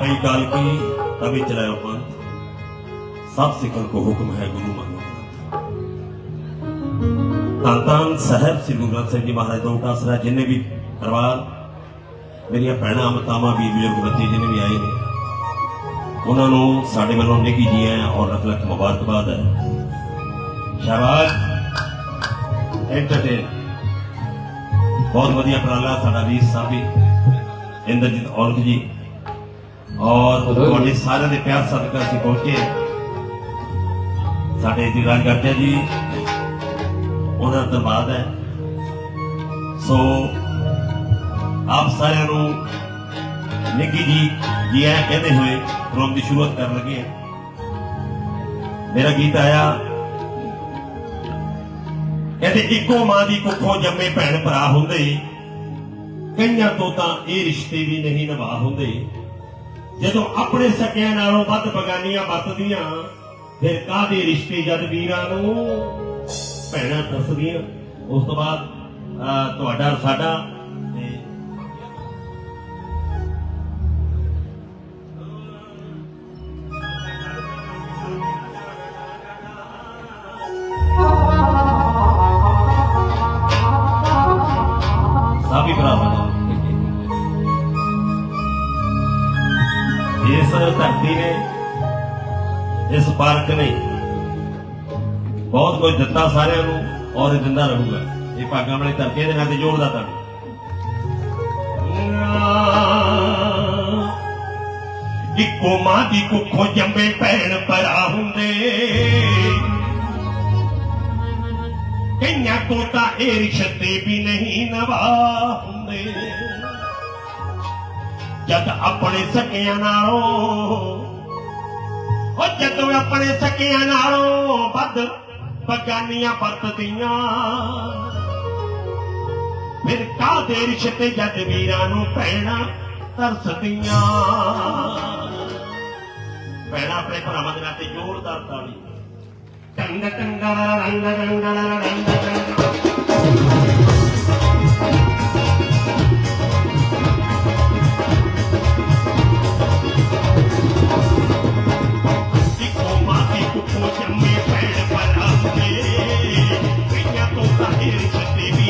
आज्ञा पई काल की तभी चलायो पंथ सब सिखल को हुक्म है गुरु मानो ਧੰਨ ਧੰਨ ਸਾਹਿਬ ਸ੍ਰੀ ਗੁਰੂ ਗ੍ਰੰਥ ਸਾਹਿਬ ਜੀ ਮਹਾਰਾਜ ਦਾ ਉਟਾਸਰਾ ਜਿੰਨੇ ਵੀ ਪਰਿਵਾਰ ਮੇਰੀਆਂ ਭੈਣਾਂ ਮਾਤਾਵਾਂ ਵੀ ਬਜ਼ੁਰਗ ਬੱਚੇ ਜਿੰਨੇ ਵੀ ਆਏ ਨੇ ਉਹਨਾਂ ਨੂੰ ਸਾਡੇ ਵੱਲੋਂ ਨਿੱਘੀ ਜੀ ਹੈ ਔਰ ਲੱਖ ਲੱਖ ਮੁਬਾਰਕਬਾਦ ਹੈ ਸ਼ਾਬਾਸ਼ ਐਂਟਰਟੇਨ ਬਹੁਤ ਵਧੀਆ ਉਪਰਾਲਾ ਸਾਡਾ ਵੀਰ ਸਾਹਿਬੀ ਇੰਦਰਜੀਤ ਔਲਖ ਜੀ ਔਰ ਤੁਹਾਡੇ ਸਾਰਿਆਂ ਦੇ ਪਿਆਰ ਸਦਕਾ ਅਸੀਂ ਪਹੁੰਚੇ ਸਾਡੇ ਜੀ ਰਾਜਗੜ੍ਹ ਜੀ। ਉਹਨਾਂ ਦਾ ਧੰਨਵਾਦ ਹੈ। ਸੋ ਆਪ ਸਾਰਿਆਂ ਨੂੰ ਨਿੱਕੀ ਜੀ ਜੀ ਆਇਆਂ ਕਹਿੰਦੇ ਹੋਏ ਪ੍ਰੋਗਰਾਮ ਦੀ ਸ਼ੁਰੂਆਤ ਕਰਨ ਲੱਗੇ ਹਾਂ। ਮੇਰਾ ਗੀਤ ਆਇਆ। ਕਹਿੰਦੇ ਇੱਕੋ ਮਾਂ ਦੀ ਕੁੱਖੋਂ ਜੰਮੇ ਭੈਣ ਭਰਾ ਹੁੰਦੇ। ਕਈਆਂ ਤੋਂ ਤਾਂ ਇਹ ਰਿਸ਼ਤੇ ਵੀ ਨਹੀਂ ਨਿਭਾ ਹੁੰਦੇ। ਜਦੋਂ ਆਪਣੇ ਸਕਿਆਂ ਨਾਲੋਂ ਵੱਧ ਬਗਾਨੀਆਂ ਵਰਤਦੀਆਂ ਫਿਰ ਕਾਹਦੇ ਰਿਸ਼ਤੇ ਜਦ ਵੀਰਾਂ ਨੂੰ ਭੈਣਾਂ ਦੱਸਦੀਆਂ? ਉਸ ਤੋਂ ਬਾਅਦ ਅਹ, ਤੁਹਾਡਾ ਸਾਡਾ ਧਰਤੀ ਨੇ ਇਸ ਪਾਰਕ ਨੇ ਬਹੁਤ ਕੁਝ ਦਿੱਤਾ ਸਾਰਿਆਂ ਨੂੰ ਔਰ ਇਹ ਦਿੰਦਾ ਰਹੂਗਾ। ਇਹ ਭਾਗਾਂ ਵਾਲੀ ਧਰਤੀ ਦੇ ਨਾਲ ਤੇ ਜੋੜਦਾ ਤੁਹਾਨੂੰ। ਇੱਕੋ ਮਾਂ ਦੀ ਕੁੱਖੋਂ ਜੰਮੇ ਭੈਣ ਭਰਾ ਹੁੰਦੇ। ਕਈਆਂ ਤੋਂ ਇਹ ਰਿਸ਼ਤੇ ਵੀ ਨਹੀਂ ਨਵਾ ਹੁੰਦੇ। ਜਦ ਆਪਣੇ ਸਕਿਆਂ ਨਾਲੋਂ, ਉਹ ਜਦੋਂ ਆਪਣੇ ਸਕਿਆਂ ਨਾਲੋਂ ਵੱਧ ਬਗਾਨੀਆਂ ਵਰਤਦੀਆਂ। ਫਿਰ ਕਾਹਦੇ ਰਿਸ਼ਤੇ ਜਦ ਵੀਰਾਂ ਨੂੰ ਪੈਣਾ ਤਰਸਦੀਆਂ। ਪੈਣਾ ਆਪਣੇ ਭਰਾਵਾਂ ਦੇ ਨਾਲ ਤੇ ਜ਼ੋਰਦਾਰ ਤਾਲੀ। ਟੰਗ ਟੰਗਾ ਰੰਗ ਰੰਗ ਰੰਗ ਰੰਗ ਮਾਂ ਦੀ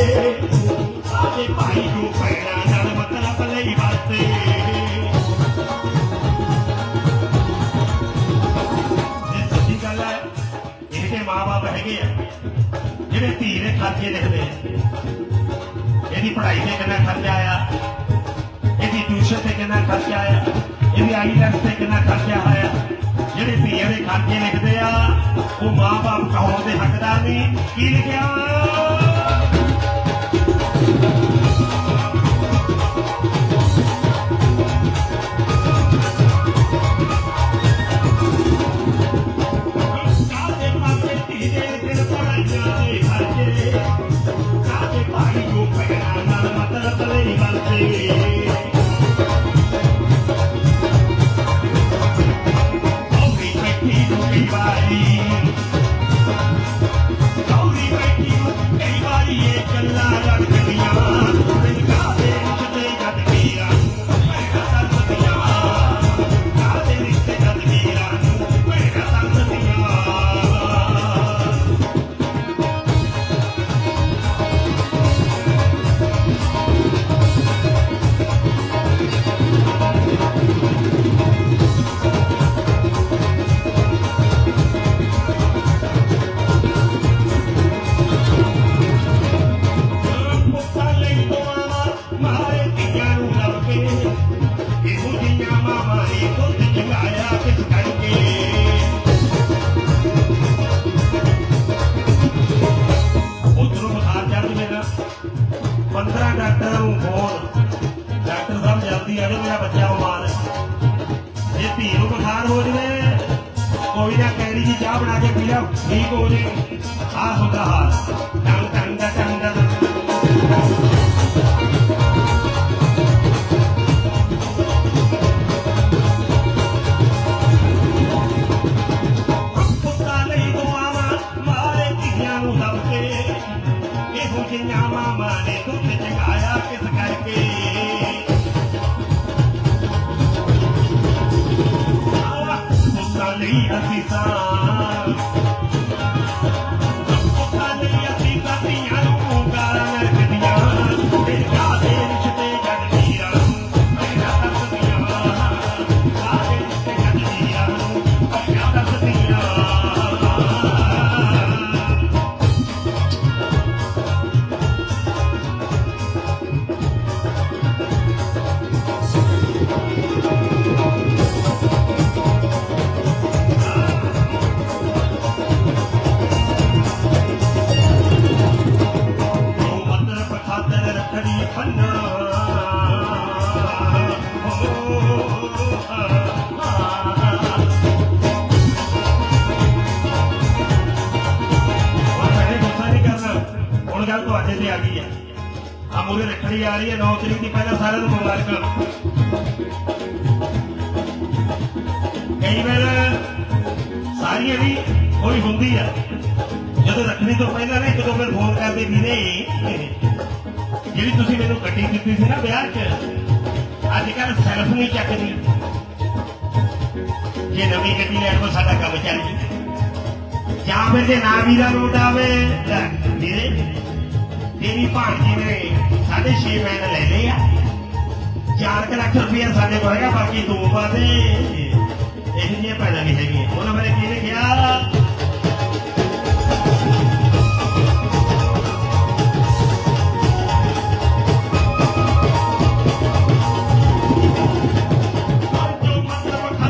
ਆਦੇ ਭਾਈ ਨੂੰ ਪੈਣਾ ਨਾਲ ਮਤਲਬ ਲਈ ਵਰਤੇ ਇਹ ਸੱਚੀ ਗੱਲ ਹੈ ਇਹਦੇ ਮਾਪੇ ਹੈਗੇ ਆ ਜਿਹੜੇ ਧੀ ਦੇ ਖਰਚੇ ਲਿਖਦੇ ਇਹਦੀ ਪੜ੍ਹਾਈ ਤੇ ਕਿੰਨਾ ਖਰਚਾ ਆਇਆ ਇਹਦੀ ਟਿਊਸ਼ਨ ਤੇ ਕਿੰਨਾ ਖਰਚਾ ਆਇਆ ਇਹਦੀ ਆਈਲੈਟਸ ਤੇ ਕਿੰਨਾ ਖਰਚਾ ਆਇਆ ਜਿਹੜੇ ਧੀਆਂ ਦੇ ਖਰਚੇ ਲਿਖਦੇ ਆ, ਉਹ ਮਾਂ-ਬਾਪ ਕਹਾਉਣ ਦੇ ਹੱਕਦਾਰ ਨਹੀਂ। ਕੀ ਲਿਖਿਆ? ਹੋ ਜਵੇ ਕੋਈ ਨਾ ਕੈਰੀ ਦੀ ਚਾਹ ਬਣਾ ਕੇ ਪੀ ਲਿਆ ਠੀਕ ਹੋ ਜੇ। ਆ ਹੁੰਦਾ ਹਾਲ। ਗਈ ਹੈ। ਆ ਮੂਰੇ ਰੱਖੜੀ ਆ ਰਹੀ ਹੈ 9 ਤਰੀਕ ਦੀ ਪਹਿਲਾਂ ਸਾਰਿਆਂ ਨੂੰ ਮੁਬਾਰਕਾਂ। ਕਈ ਵਾਰ ਸਾਰੀਆਂ ਦੀ ਕੋਈ ਹੁੰਦੀ ਆ। ਜਦੋਂ ਰੱਖਣੀ ਤੋਂ ਪਹਿਲਾਂ ਨਾ ਇੱਕ ਦੋ ਫੋਨ ਕਰਦੇ ਵੀਰੇ ਜਿਹੜੀ ਤੁਸੀਂ ਮੈਨੂੰ ਗੱਡੀ ਦਿੱਤੀ ਸੀ ਨਾ ਵਿਆਹ 'ਚ, ਅੱਜ ਕੱਲ ਸੈਲਫ ਨਹੀਂ ਚੱਕਦੀ। ਜੇ ਨਵੀਂ ਗੱਡੀ ਲੈਣ ਕੋ ਸਾਡਾ ਕੰਮ ਚੱਲ ਜੀ। ਜਾਂ ਫਿਰ ਜੇ ਨਾ ਵੀਰਾ ਰੋਟ ਆਵੇ ਵੀਰੇ ਤੇਰੀ ਭਾਣਜੀ ਨੇ ਸਾਢੇ ਛੇ ਮਹੀਨੇ ਲੈ ਲਏ ਆ। 4 ਲੱਖ ਰੁਪਇਆ ਸਾਡੇ ਕੋਲ ਹੈਗਾ, ਬਾਕੀ ਦੋ ਪਾ ਦੇ ਇਹ ਜਿਹੀਆਂ ਭੈਣਾਂ ਵੀ ਹੈਗੀਆਂ। ਉਹਨਾਂ ਬਾਰੇ ਕੀ ਲਿਖਿਆ? ਜੋ ਮਤਲਬ